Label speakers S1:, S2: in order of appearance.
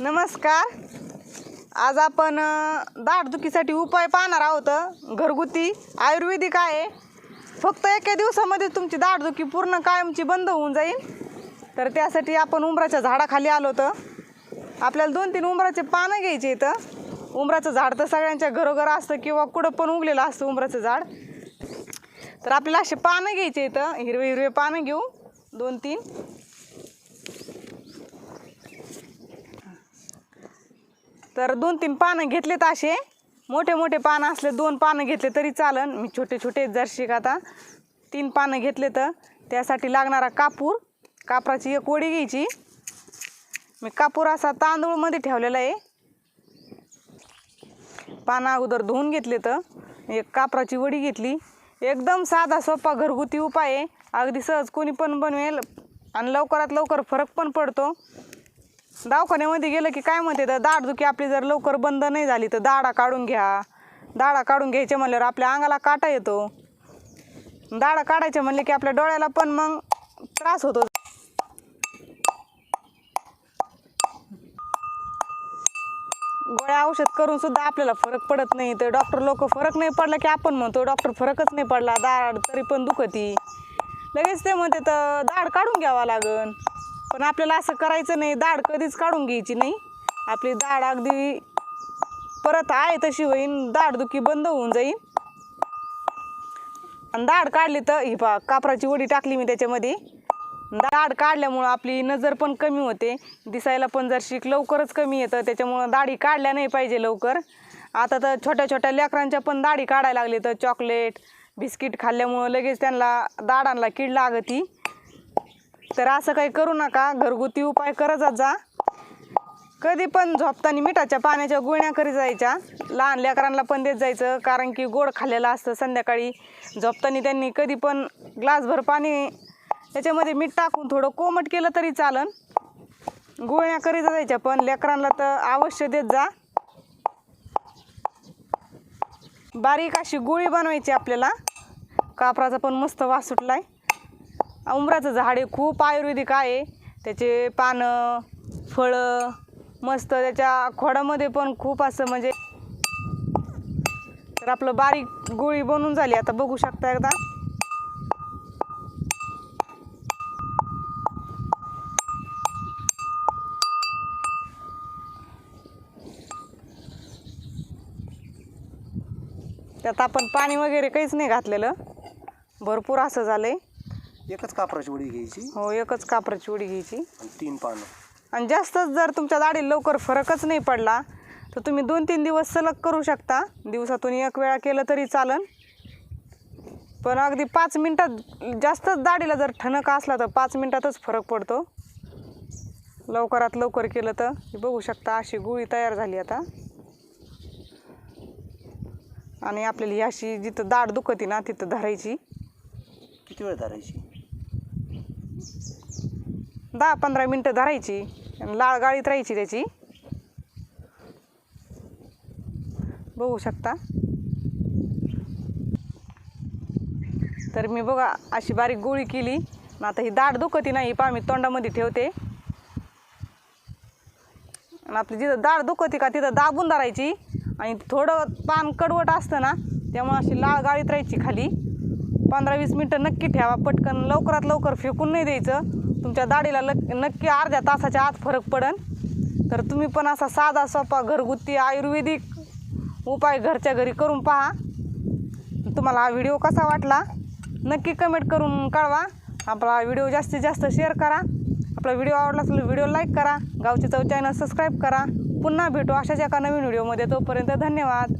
S1: नमस्कार. आज आपण दाटदुखीसाठी उपाय पाहणार आहोत. घरगुती आयुर्वेदिक आहे. फक्त एका दिवसामध्ये तुमची दाटदुखी पूर्ण कायमची बंद होऊन जाईल. तर त्यासाठी आपण उंबराच्या झाडाखाली आलो होतं. आपल्याला दोन तीन उंबराचे पानं घ्यायचे इथं उंबराचं झाड तर सगळ्यांच्या घरोघर असतं किंवा कुठं पण उगलेलं असतं उंबराचं झाड. तर आपल्याला असे पानं घ्यायचे इथं हिरवे हिरवे पानं घेऊ. दोन तीन. तर दोन तीन पानं घेतलेत असे. मोठे मोठे पानं असले दोन पानं घेतले तरी चालन. मी छोटे छोटे जर्शी आता. तीन पानं घेतले तर त्यासाठी लागणारा कापूर. कापराची एक वडी घ्यायची. मी कापूर असा तांदूळमध्ये ठेवलेला आहे. पानं अगोदर धुवून घेतले तर एक कापराची वडी घेतली. एकदम साधा सोपा घरगुती उपाय आहे. अगदी सहज कोणी पण बनवेल आणि लवकरात लवकर फरक पण पडतो. दवाखान्यामध्ये गेलं की काय म्हणते तर दाढदुखी आपली जर लवकर बंद नाही झाली तर दाढा काढून घ्या. दाढा काढून घ्यायचे म्हणल्यावर आपल्या अंगाला काटा येतो. दाढा काढायचे म्हणले की आपल्या डोळ्याला पण मग त्रास होतो. गोळ्या औषध करून सुद्धा आपल्याला फरक पडत नाही. तर डॉक्टर लोक फरक नाही पडला की आपण म्हणतो डॉक्टर फरकच नाही पडला दाढ तरी पण दुखती. लगेच ते म्हणते तर दाढ काढून घ्यावा लागन. पण आपल्याला असं करायचं नाही. दाढ कधीच काढून घ्यायची नाही. आपली दाढ अगदी परत आहे तशी होईन. दाढदुखी बंद होऊन जाईन. आणि दाढ काढली तर ही पा कापराची वडी टाकली मी त्याच्यामध्ये. दाढ काढल्यामुळं आपली नजर पण कमी होते. दिसायला पण जर शिक लवकरच कमी येतं. त्याच्यामुळं दाढी काढल्या नाही पाहिजे लवकर. आता तर छोट्या छोट्या लेकरांच्या पण दाढी काढायला लागली तर चॉकलेट बिस्किट खाल्ल्यामुळं लगेच त्यांना दाढांना कीड लागती. तर असं काही करू नका. घरगुती उपाय करत जा. कधी पण झोपताना मिठाच्या पाण्याच्या गुळण्या करी जायच्या. लहान लेकरांना पण देत जायचं. कारण की गोड खाल्लेलं असतं संध्याकाळी. झोपताना त्यांनी कधी पण ग्लासभर पाणी त्याच्यामध्ये मीठ टाकून थोडं कोमट केलं तरी चालन. गुळण्या करीत जायच्या पण लेकरांना तर अवश्य देत जा. बारीक अशी गोळी बनवायची आपल्याला. कापराचा पण मस्त वास सुटलाय. उंबराचं झाड आहे खूप आयुर्वेदिक आहे. त्याचे पानं फळं मस्त त्याच्या खोडामध्ये पण खूप असं म्हणजे तर आपलं बारीक गोळी बनून झाली. आता बघू शकता एकदा. त्यात आपण पाणी वगैरे काहीच नाही घातलेलं. भरपूर असं झालंय.
S2: एकच कापराची वडी घ्यायची.
S1: हो एकच कापराची उडी घ्यायची.
S2: आणि तीन पानं.
S1: आणि जास्तच जर तुमच्या दाढी लवकर फरकच नाही पडला तर तुम्ही दोन तीन दिवस सलग करू शकता. दिवसातून एक वेळा केलं तरी चालन. पण अगदी पाच मिनटात जास्तच दाढीला जर ठणका असला तर पाच मिनटातच फरक पडतो. लवकरात लवकर केलं तर. हे बघू शकता अशी गुळी तयार झाली आता. आणि आपल्याला ही अशी जिथं दाढ दुखती ना तिथं धरायची.
S2: किती वेळ धरायची?
S1: दहा पंधरा मिनटं धरायची. लाळ गाळीत राहायची त्याची. बघू शकता. तर मी बघा अशी बारीक गोळी केली. आता ही दाढ दुखती नाही पहा मी तोंडामध्ये ठेवते. आणि आपली जिथं दाढ दुखती का तिथं दाबून धरायची. आणि थोडं पान कडवट असतं ना त्यामुळे अशी लाळ गाळीत राहायची खाली. पंधरा वीस मिनटं नक्की ठेवा पटकन. लवकरात लवकर फेकून नाही द्यायचं. तुमच्या दाढीला लक नक्की अर्ध्या तासाच्या आत फरक पडन. तर तुम्ही पण असा साधा सोपा घरगुती आयुर्वेदिक उपाय घरच्या घरी करून पहा. तुम्हाला हा व्हिडिओ कसा वाटला नक्की कमेंट करून कळवा. आपला व्हिडिओ जास्तीत जास्त शेअर करा. आपला व्हिडिओ आवडला असेल व्हिडिओ लाईक करा. गावची चव चॅनल सबस्क्राईब करा. पुन्हा भेटू अशाच एका नवीन व्हिडिओमध्ये. तोपर्यंत धन्यवाद.